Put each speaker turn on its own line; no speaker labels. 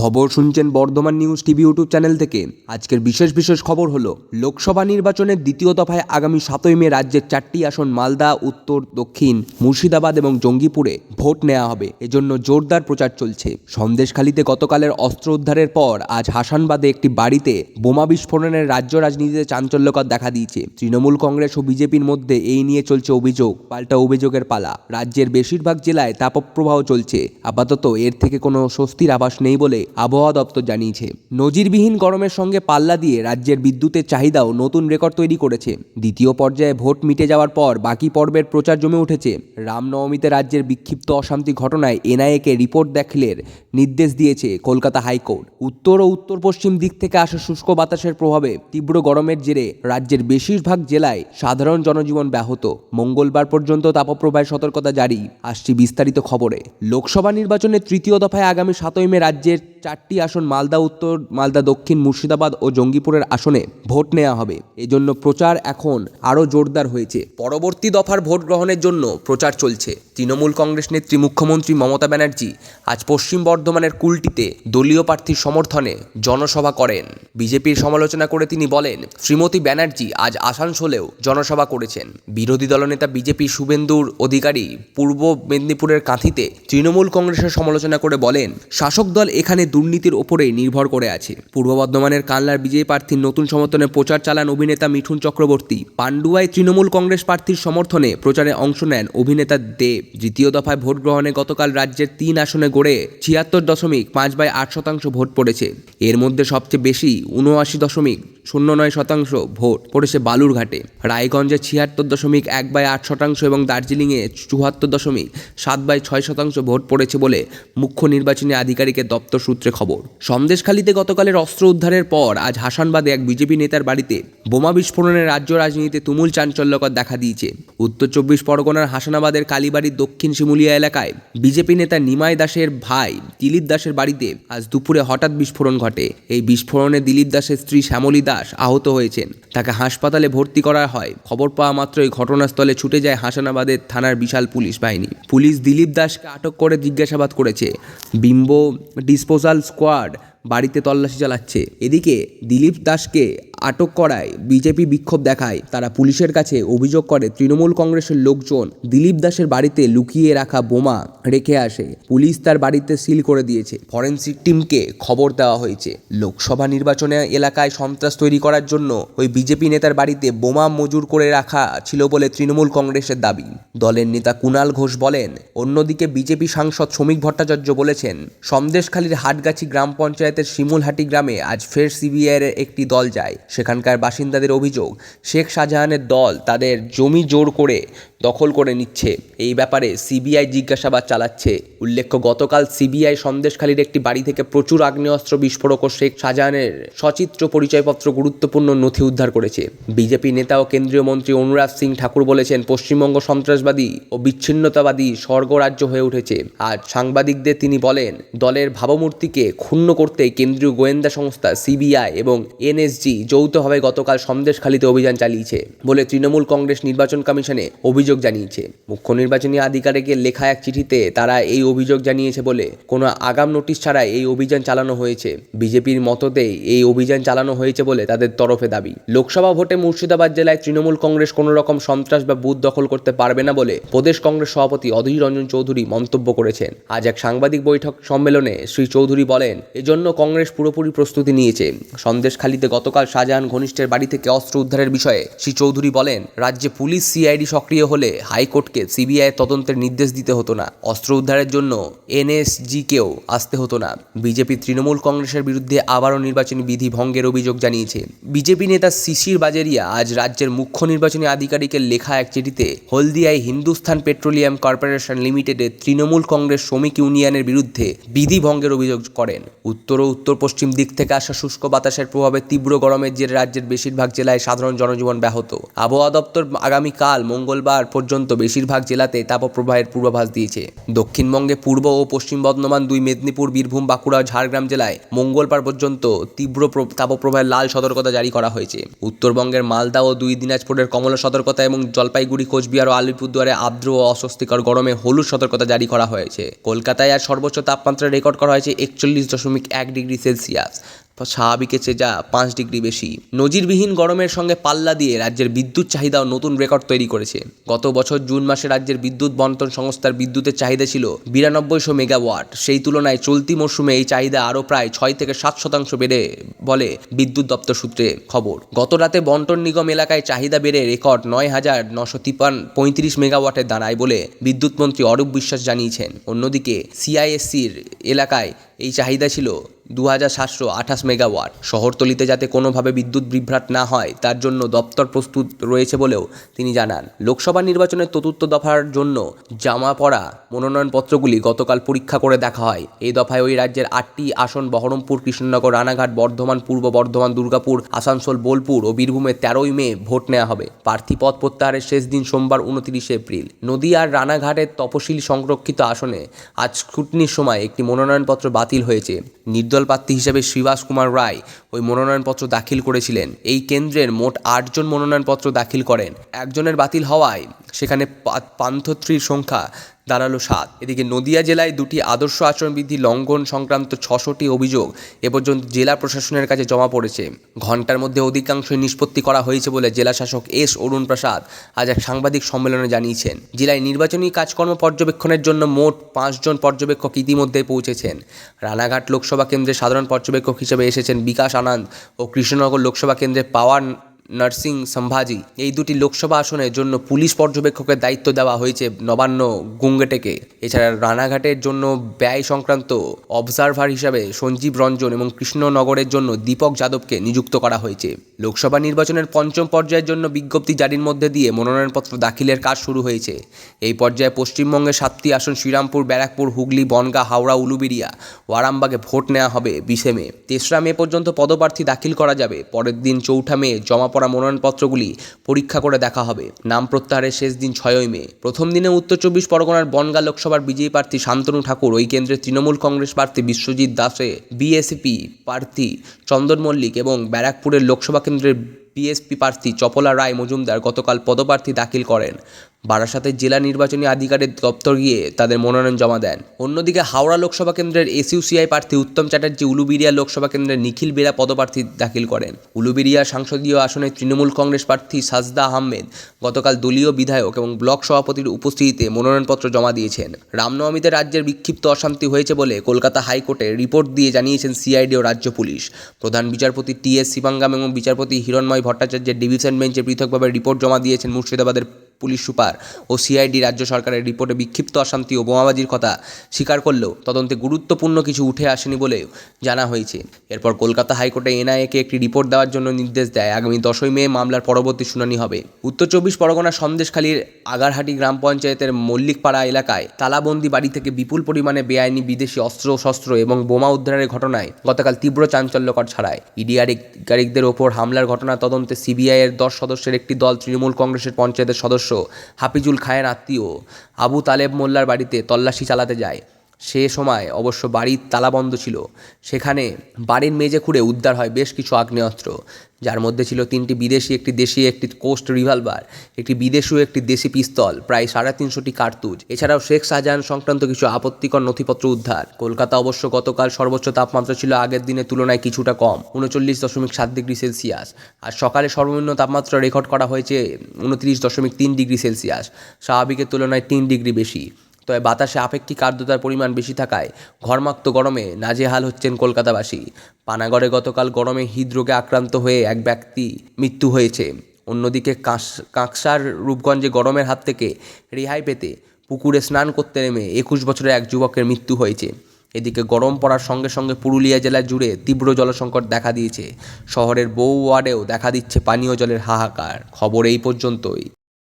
খবর শুনছেন Bardhaman news TV YouTube channel থেকে আজকের বিশেষ বিশেষ খবর হলো লোকসভা নির্বাচনের দ্বিতীয় দফায় আগামী সাতই মে রাজ্যের চারটি আসন মালদা উত্তর দক্ষিণ মুর্শিদাবাদ এবং জঙ্গিপুরে ভোট নেওয়া হবে এজন্য জোরদার প্রচার চলছে সন্দেশখালিতে গতকালের অস্ত্র উদ্ধারের পর আজ হাসানবাদে একটি বাড়িতে বোমা বিস্ফোরণের রাজ্য রাজনীতিতে চাঞ্চল্যকর দেখা দিয়েছে তৃণমূল কংগ্রেস ও বিজেপির মধ্যে এই নিয়ে চলছে অভিযোগ পাল্টা অভিযোগের পালা রাজ্যের বেশিরভাগ জেলায় তাপপ্রবাহ চলছে আপাতত এর থেকে কোনো স্বস্তির আভাস নেই বলে আবহাওয়া দপ্তর জানিয়েছে নজিরবিহীন গরমের সঙ্গে পাল্লা দিয়ে রাজ্যের বিদ্যুতের চাহিদাও নতুন রেকর্ড তৈরি করেছে দ্বিতীয় পর্যায়ে ভোট মিটে যাওয়ার পর বাকি পর্বের প্রচার জমে উঠেছে রামনবমীতে রাজ্যের বিক্ষিপ্ত অশান্তি ঘটনায় এনআইএকে রিপোর্ট দাখিলের নির্দেশ দিয়েছে কলকাতা হাইকোর্ট উত্তর ও উত্তর পশ্চিম দিক থেকে আসা শুষ্ক বাতাসের প্রভাবে তীব্র গরমের জেরে রাজ্যের বেশিরভাগ জেলায় সাধারণ জনজীবন ব্যাহত মঙ্গলবার পর্যন্ত তাপপ্রবাহের সতর্কতা জারি আসছি বিস্তারিত খবরে লোকসভা নির্বাচনের তৃতীয় দফায় আগামী সাতই মে রাজ্যের চারটি আসন মালদা উত্তর মালদা দক্ষিণ মুর্শিদাবাদ ও জঙ্গিপুরের আসনে ভোট নেওয়া হবে এজন্য প্রচার এখন আরও জোরদার হয়েছে
পরবর্তী দফার ভোট গ্রহণের জন্য প্রচার চলছে তৃণমূল কংগ্রেস নেত্রী মুখ্যমন্ত্রী মমতা ব্যানার্জি আজ পশ্চিম বর্ধমানের কুলটিতে দলীয় প্রার্থীর সমর্থনে জনসভা করেন বিজেপির সমালোচনা করে তিনি বলেন শ্রীমতী ব্যানার্জি আজ আসানসোলেও জনসভা করেছেন বিরোধী দলনেতা বিজেপি শুভেন্দুর অধিকারী পূর্ব মেদিনীপুরের কাঁথিতে তৃণমূল কংগ্রেসের সমালোচনা করে বলেন শাসক দল এখানে দুর্নীতির ওপরেই নির্ভর করে আছে পূর্ব বর্ধমানের কানলার বিজেপি প্রার্থীর নতুন সমর্থনে প্রচার চালান অভিনেতা মিঠুন চক্রবর্তী পাণ্ডুয়ায় তৃণমূল কংগ্রেস প্রার্থীর সমর্থনে প্রচারে অংশ নেন অভিনেতা দেব দ্বিতীয় দফায় ভোট গ্রহণে গতকাল রাজ্যের তিন আসনে গড়ে ছিয়াত্তর দশমিক পাঁচ বাই আট শতাংশ ভোট পড়েছে এর মধ্যে সবচেয়ে বেশি উনআশি দশমিক শূন্য নয় শতাংশ ভোট পড়েছে বালুরঘাটে রায়গঞ্জে ছিয়াত্তর দশমিক এক বাই আট শতাংশ এবং দার্জিলিংয়ে চুয়াত্তর দশমিক সাত বাই ছয় শতাংশ ভোট পড়েছে বলে মুখ্য নির্বাচনী আধিকারিকের দপ্তর সূত্রে খবর সন্দেশখালীতে গতকালের অস্ত্র উদ্ধারের পর আজ হাসানবাদে এক বিজেপি নেতার বাড়িতে বোমা বিস্ফোরণে রাজ্য রাজনীতিতে তুমুল চাঞ্চল্যকর দেখা দিয়েছে উত্তর চব্বিশ পরগনার হাসানাবাদের কালীবাড়ির দক্ষিণ শিমুলিয়া এলাকায় বিজেপি নেতা নিমাই দাসের ভাই দিলীপ দাসের বাড়িতে আজ দুপুরে হঠাৎ বিস্ফোরণ ঘটে এই বিস্ফোরণে দিলীপ দাসের স্ত্রী শ্যামলী দাস আহত হয়েছেন তাকে হাসপাতালে ভর্তি করা হয় খবর পাওয়া মাত্রই ঘটনাস্থলে ছুটে যায় হাসানাবাদের থানার বিশাল পুলিশ বাহিনী পুলিশ দিলীপ দাসকে আটক করে জিজ্ঞাসাবাদ করেছে বিম্ব ডিসপোজাল স্কোয়াড বাড়িতে তল্লাশি চালাচ্ছে এদিকে দিলীপ দাসকে আটক করায় বিজেপি বিক্ষোভ দেখায় তারা পুলিশের কাছে অভিযোগ করে তৃণমূল কংগ্রেসের লোকজন দিলীপ দাসের বাড়িতে লুকিয়ে রাখা বোমা রেখে আসে পুলিশ তার বাড়িতে সিল করে দিয়েছে ফরেন্সিক টিমকে খবর দেওয়া হয়েছে লোকসভা নির্বাচনে এলাকায় সন্ত্রাস তৈরি করার জন্য ওই বিজেপি নেতার বাড়িতে বোমা মজুর করে রাখা ছিল বলে তৃণমূল কংগ্রেসের দাবি দলের নেতা কুণাল ঘোষ বলেন অন্যদিকে বিজেপি সাংসদ শ্রমিক ভট্টাচার্য বলেছেন সন্দেশখালীর হাটগাছি গ্রাম পঞ্চায়েতের শিমুলহাটি গ্রামে আজ ফের সিবিআইয়ের একটি দল যায় সেখানকার বাসিন্দাদের অভিযোগ শেখ শাহজাহানের দল তাদের জমি জোর করে দখল করে নিচ্ছে এই ব্যাপারে সিবিআই জিজ্ঞাসাবাদ চালাচ্ছে উল্লেখ্য গতকাল সিবিআই সন্দেশখালীর একটি বাড়ি থেকে প্রচুর আগ্নেয়াস্ত্র বিস্ফোরক ও শেখ শাহজাহানের সচিত্র পরিচয়পত্র গুরুত্বপূর্ণ নথি উদ্ধার করেছে বিজেপি নেতা ও কেন্দ্রীয় মন্ত্রী অনুরাগ সিং ঠাকুর বলেছেন পশ্চিমবঙ্গ সন্ত্রাসবাদী ও বিচ্ছিন্নতাবাদী স্বর্গরাজ্য হয়ে উঠেছে আজ সাংবাদিকদের তিনি বলেন দলের ভাবমূর্তিকে ক্ষুণ্ণ করতে কেন্দ্রীয় গোয়েন্দা সংস্থা সিবিআই এবং এনএসজি যৌথভাবে গতকাল সন্দেশখালীতে অভিযান চালিয়েছে বলে তৃণমূল কংগ্রেস নির্বাচন কমিশনে অভিযোগ অভিযোগ জানিয়েছে মুখ্য নির্বাচনী আধিকারিকের লেখা এক চিঠিতে তারা এই অভিযোগ জানিয়েছে বলে কোনো আগাম নোটিশ ছাড়া এই অভিযান চালানো হয়েছে বিজেপির মততে এই অভিযান চালানো হয়েছে বলে তাদের তরফে দাবি লোকসভা ভোটে মুর্শিদাবাদ জেলায় তৃণমূল কংগ্রেস কোনো রকম সন্ত্রাস বা বুথ দখল করতে পারবে না বলে প্রদেশ কংগ্রেস সভাপতি অধীর রঞ্জন চৌধুরী মন্তব্য করেছেন আজ এক সাংবাদিক বৈঠক সম্মেলনে শ্রী চৌধুরী বলেন এজন্য কংগ্রেস পুরোপুরি প্রস্তুতি নিয়েছে সন্দেশখালিতে গতকাল শাহজাহান ঘনিষ্ঠের বাড়ি থেকে অস্ত্র উদ্ধারের বিষয়ে শ্রী চৌধুরী বলেন রাজ্যে পুলিশ সিআইডি সক্রিয় হলে হলে হাইকোর্টকে সিবিআই তদন্তের নির্দেশ দিতে হতো না অস্ত্র উদ্ধারের জন্য এনএসজিকেও আসতে হতো না বিজেপি তৃণমূল কংগ্রেসের বিরুদ্ধে আবারও নির্বাচনী বিধি ভঙ্গের অভিযোগ জানিয়েছে বিজেপি নেতা শিশির বাজারিয়া আজ রাজ্যের মুখ্য নির্বাচনী আধিকারিকের লেখা এক চিঠিতে হলদিয়ায় হিন্দুস্থান পেট্রোলিয়াম কর্পোরেশন লিমিটেডের তৃণমূল কংগ্রেস শ্রমিক ইউনিয়নের বিরুদ্ধে বিধি ভঙ্গের অভিযোগ করেন উত্তর ও উত্তর পশ্চিম দিক থেকে আসা শুষ্ক বাতাসের প্রভাবে তীব্র গরমের জেরে রাজ্যের বেশিরভাগ জেলায় সাধারণ জনজীবন ব্যাহত আবহাওয়া দপ্তর আগামীকাল মঙ্গলবার পর্যন্ত বেশিরভাগ জেলাতে তাপপ্রবাহের পূর্বাভাস দিয়েছে দক্ষিণবঙ্গে পূর্ব ও পশ্চিম বর্ধমান দুই মেদিনীপুর বীরভূম বাঁকুড়া ঝাড়গ্রাম জেলায় মঙ্গলবার পর্যন্ত তীব্র তাপপ্রবাহের লাল সতর্কতা জারি করা হয়েছে উত্তরবঙ্গের মালদা ও দুই দিনাজপুরের কমলা সতর্কতা এবং জলপাইগুড়ি কোচবিহার ও আলিপুরদুয়ারে আর্দ্র ও অস্বস্তিকর গরমে হলুদ সতর্কতা জারি করা হয়েছে কলকাতায় আর সর্বোচ্চ তাপমাত্রা রেকর্ড করা হয়েছে একচল্লিশ দশমিক এক ডিগ্রি সেলসিয়াস স্বাভাবিকের চেয়ে যা পাঁচ ডিগ্রি বেশি নজিরবিহীন গরমের সঙ্গে পাল্লা দিয়ে রাজ্যের বিদ্যুৎ চাহিদাও নতুন রেকর্ড তৈরি করেছে গত বছর জুন মাসে রাজ্যের বিদ্যুৎ বন্টন সংস্থার বিদ্যুতের চাহিদা ছিল বিরানব্বইশো মেগাওয়াট সেই তুলনায় চলতি মরশুমে এই চাহিদা আরও প্রায় ছয় থেকে সাত শতাংশ বেড়ে বলে বিদ্যুৎ দপ্তর সূত্রে খবর গত রাতে বন্টন নিগম এলাকায় চাহিদা বেড়ে রেকর্ড নয় হাজার নশো তিপান পঁয়ত্রিশ মেগাওয়াটের দাঁড়ায় বলে বিদ্যুৎ মন্ত্রী অরূপ বিশ্বাস জানিয়েছেন অন্যদিকে সিআইএসসির এলাকায় এই চাহিদা ছিল দু হাজার সাতশো আঠাশ মেগাওয়াট শহরতলিতে যাতে কোনোভাবে বিদ্যুৎ বিভ্রাট না হয় তার জন্য দপ্তর প্রস্তুত রয়েছে বলেও তিনি জানান লোকসভা নির্বাচনের চতুর্থ দফার জন্য জামা পড়া মনোনয়নপত্রগুলি গতকাল পরীক্ষা করে দেখা হয় এই দফায় ওই রাজ্যের আটটি আসন বহরমপুর কৃষ্ণনগর রানাঘাট বর্ধমান পূর্ব বর্ধমান দুর্গাপুর আসানসোল বোলপুর ও বীরভূমে তেরোই মে ভোট নেওয়া হবে প্রার্থী পদ প্রত্যাহারের শেষ দিন সোমবার উনতিরিশে এপ্রিল নদী আর রানাঘাটের তপশিল সংরক্ষিত আসনে আজ স্কুটনির সময় একটি মনোনয়নপত্র বাতিল হয়েছে নির্দল নদল প্রার্থী হিসেবে শ্রীবাস কুমার রায় ওই মনোনয়নপত্র দাখিল করেছিলেন এই কেন্দ্রের মোট আটজন মনোনয়নপত্র দাখিল করেন একজনের বাতিল হওয়ায় সেখানে পান্থত্রীর সংখ্যা দাঁড়ালো সাত এদিকে নদিয়া জেলায় দুটি আদর্শ আচরণবিধি লঙ্ঘন সংক্রান্ত ছশোটি অভিযোগ এ পর্যন্ত জেলা প্রশাসনের কাছে জমা পড়েছে ঘন্টার মধ্যে অধিকাংশই নিষ্পত্তি করা হয়েছে বলে জেলা শাসক এস অরুণ প্রসাদ আজ এক সাংবাদিক সম্মেলনে জানিয়েছেন জেলায় নির্বাচনী কাজকর্ম পর্যবেক্ষণের জন্য মোট পাঁচজন পর্যবেক্ষক ইতিমধ্যেই পৌঁছেছেন রানাঘাট লোকসভা কেন্দ্রে সাধারণ পর্যবেক্ষক হিসেবে এসেছেন বিকাশ আনন্দ ও কৃষ্ণনগর লোকসভা কেন্দ্রে পাওয়ার নার্সিং সম্ভাজি এই দুটি লোকসভা আসনের জন্য পুলিশ পর্যবেক্ষকের দায়িত্ব দেওয়া হয়েছে নবান্ন গুঙ্গেটেকে এছাড়া রানাঘাটের জন্য ব্যয় সংক্রান্ত অবজারভার হিসাবে সঞ্জীব রঞ্জন এবং কৃষ্ণনগরের জন্য দীপক যাদবকে নিযুক্ত করা হয়েছে লোকসভা নির্বাচনের পঞ্চম পর্যায়ের জন্য বিজ্ঞপ্তি জারির মধ্যে দিয়ে মনোনয়নপত্র দাখিলের কাজ শুরু হয়েছে এই পর্যায়ে পশ্চিমবঙ্গের সাতটি আসন শ্রীরামপুর ব্যারাকপুর হুগলি বনগা হাওড়া উলুবিরিয়া ওয়ারামবাগে ভোট নেওয়া হবে বিশে মে তেসরা মে পর্যন্ত পদপ্রার্থী দাখিল করা যাবে পরের দিন চৌঠা মে জমা করা মনোনয়নপত্রগুলি পরীক্ষা করে দেখা হবে নাম প্রত্যাহারের শেষ দিন ছয়ই মে প্রথম দিনে উত্তর চব্বিশ পরগনার বনগা লোকসভার বিজয়ী প্রার্থী শান্তনু ঠাকুর ওই কেন্দ্রে তৃণমূল কংগ্রেস প্রার্থী বিশ্বজিৎ দাসে বিএসপি প্রার্থী চন্দন মল্লিক এবং ব্যারাকপুরের লোকসভা কেন্দ্রের বিএসপি প্রার্থী চপলা রায় মজুমদার গতকাল পদপ্রার্থী দাখিল করেন বারাসাতের জেলা নির্বাচনী আধিকারের দপ্তর গিয়ে তাদের মনোনয়ন জমা দেন অন্যদিকে হাওড়া লোকসভা কেন্দ্রের এসইউসিআই প্রার্থী উত্তম চ্যাটার্জি উলুবিরিয়া লোকসভা কেন্দ্রের নিখিল বেরা পদপ্রার্থী দাখিল করেন উলুবিরিয়া সাংসদীয় আসনে তৃণমূল কংগ্রেস প্রার্থী সাজদা আহমেদ গতকাল দলীয় বিধায়ক এবং ব্লক সভাপতির উপস্থিতিতে মনোনয়নপত্র জমা দিয়েছেন রামনবমীতে রাজ্যের বিক্ষিপ্ত অশান্তি হয়েছে বলে কলকাতা হাইকোর্টে রিপোর্ট দিয়ে জানিয়েছেন সিআইডি ও রাজ্য পুলিশ প্রধান বিচারপতি টি এস শিবাঙ্গাম এবং বিচারপতি হিরণময় ভট্টাচার্যের ডিভিশন বেঞ্চে পৃথকভাবে রিপোর্ট জমা দিয়েছেন মুর্শিদাবাদের পুলিশ সুপার ও সিআইডি রাজ্য সরকারের রিপোর্টে বিক্ষিপ্ত অশান্তি ও বোমাবাজির কথা স্বীকার করলেও তদন্তে গুরুত্বপূর্ণ কিছু উঠে আসেনি বলেও জানা হয়েছে এরপর কলকাতা হাইকোর্টে এনআইএকে একটি রিপোর্ট দেওয়ার জন্য নির্দেশ দেয় আগামী দশই মে মামলার পরবর্তী শুনানি হবে উত্তর চব্বিশ পরগনা সন্দেশখালীর আগারহাটি গ্রাম পঞ্চায়েতের মল্লিকপাড়া এলাকায় তালাবন্দি বাড়ি থেকে বিপুল পরিমাণে বেআইনি বিদেশি অস্ত্র শস্ত্র এবং বোমা উদ্ধারের ঘটনায় গতকাল তীব্র চাঞ্চল্যকর ছাড়ায় ইডি আধিকারিকদের ওপর হামলার ঘটনা তদন্তে সিবিআইয়ের দশ সদস্যের একটি দল তৃণমূল কংগ্রেসের পঞ্চায়েতের সদস্য সদস্য হাফিজুল খায়ের আত্মীয় আবু তালেব মোল্লার বাড়িতে তল্লাশি চালাতে যায় সে সময় অবশ্য বাড়ির তালাবন্ধ ছিল সেখানে বাড়ির মেঝে খুঁড়ে উদ্ধার হয় বেশ কিছু আগ্নেয়াস্ত্র যার মধ্যে ছিল তিনটি বিদেশি একটি দেশি একটি কোস্ট রিভলভার একটি বিদেশি একটি দেশি পিস্তল প্রায় সাড়ে তিনশোটি কার্তুজ এছাড়াও শেখ শাহজাহান সংক্রান্ত কিছু আপত্তিকর নথিপত্র উদ্ধার কলকাতা অবশ্য গতকাল সর্বোচ্চ তাপমাত্রা ছিল আগের দিনের তুলনায় কিছুটা কম উনচল্লিশ দশমিক সাত ডিগ্রি সেলসিয়াস আর সকালে সর্বনিম্ন তাপমাত্রা রেকর্ড করা হয়েছে উনত্রিশ দশমিক তিন ডিগ্রি সেলসিয়াস স্বাভাবিকের তুলনায় তিন ডিগ্রি বেশি তবে বাতাসে আপেক্ষিক আর্দ্রতার পরিমাণ বেশি থাকায় ঘর্মাক্ত গরমে নাজেহাল হচ্ছেন কলকাতাবাসী পানাগড়ে গতকাল গরমে হৃদরোগে আক্রান্ত হয়ে এক ব্যক্তি মৃত্যু হয়েছে অন্যদিকে কাঁস কাঁকসার রূপগঞ্জে গরমের হাত থেকে রেহাই পেতে পুকুরে স্নান করতে নেমে একুশ বছরের এক যুবকের মৃত্যু হয়েছে এদিকে গরম পড়ার সঙ্গে সঙ্গে পুরুলিয়া জেলা জুড়ে তীব্র জলসংকট দেখা দিয়েছে শহরের বহু ওয়ার্ডেও দেখা দিচ্ছে পানীয় জলের হাহাকার খবর এই পর্যন্তই